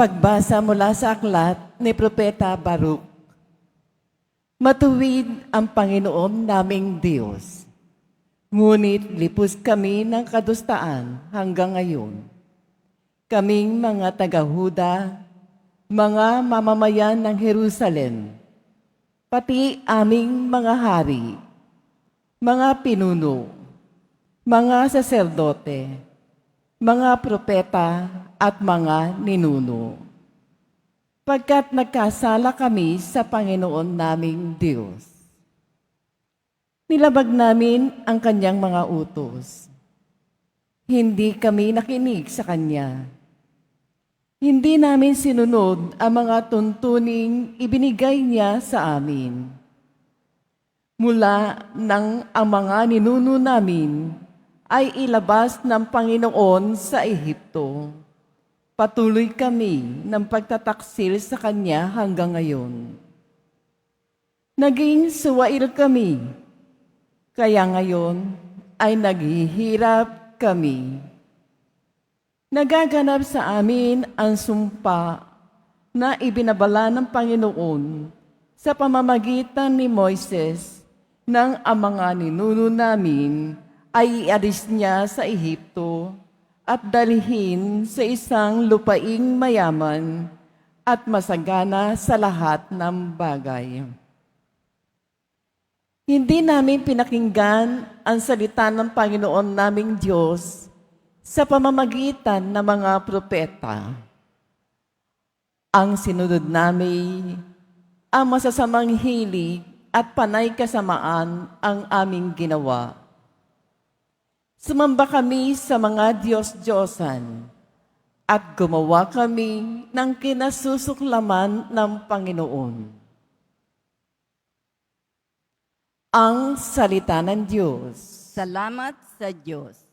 Pagbasa mula sa aklat ni Propeta Baruch. Matuwid ang Panginoon naming Diyos. Ngunit lipos kami ng kadustaan hanggang ngayon. Kaming mga taga-Huda, mga mamamayan ng Jerusalem, pati aming mga hari, mga pinuno, mga saserdote, mga propeta at mga ninuno. Pagkat nagkasala kami sa Panginoon naming Diyos. Nilabag namin ang kanyang mga utos. Hindi kami nakinig sa kanya. Hindi namin sinunod ang mga tuntuning ibinigay niya sa amin. Mula nang ang mga ninuno namin ay ilabas ng Panginoon sa Ehipto. Patuloy kami ng pagtataksil sa Kanya hanggang ngayon. Naging suwail kami, kaya ngayon ay naghihirap kami. Nagaganap sa amin ang sumpa na ibinabala ng Panginoon sa pamamagitan ni Moises nang ang mga ninuno namin ay ialis niya sa Ehipto at dalhin sa isang lupaing mayaman at masagana sa lahat ng bagay. Hindi namin pinakinggan ang salita ng Panginoon naming Diyos sa pamamagitan ng mga propeta. Ang sinunod namin, ang masasamang hilig at panay kasamaan ang aming ginawa. Sumamba kami sa mga Diyos-Diyosan at gumawa kami ng kinasusuklaman ng Panginoon. Ang salita ng Diyos. Salamat sa Diyos.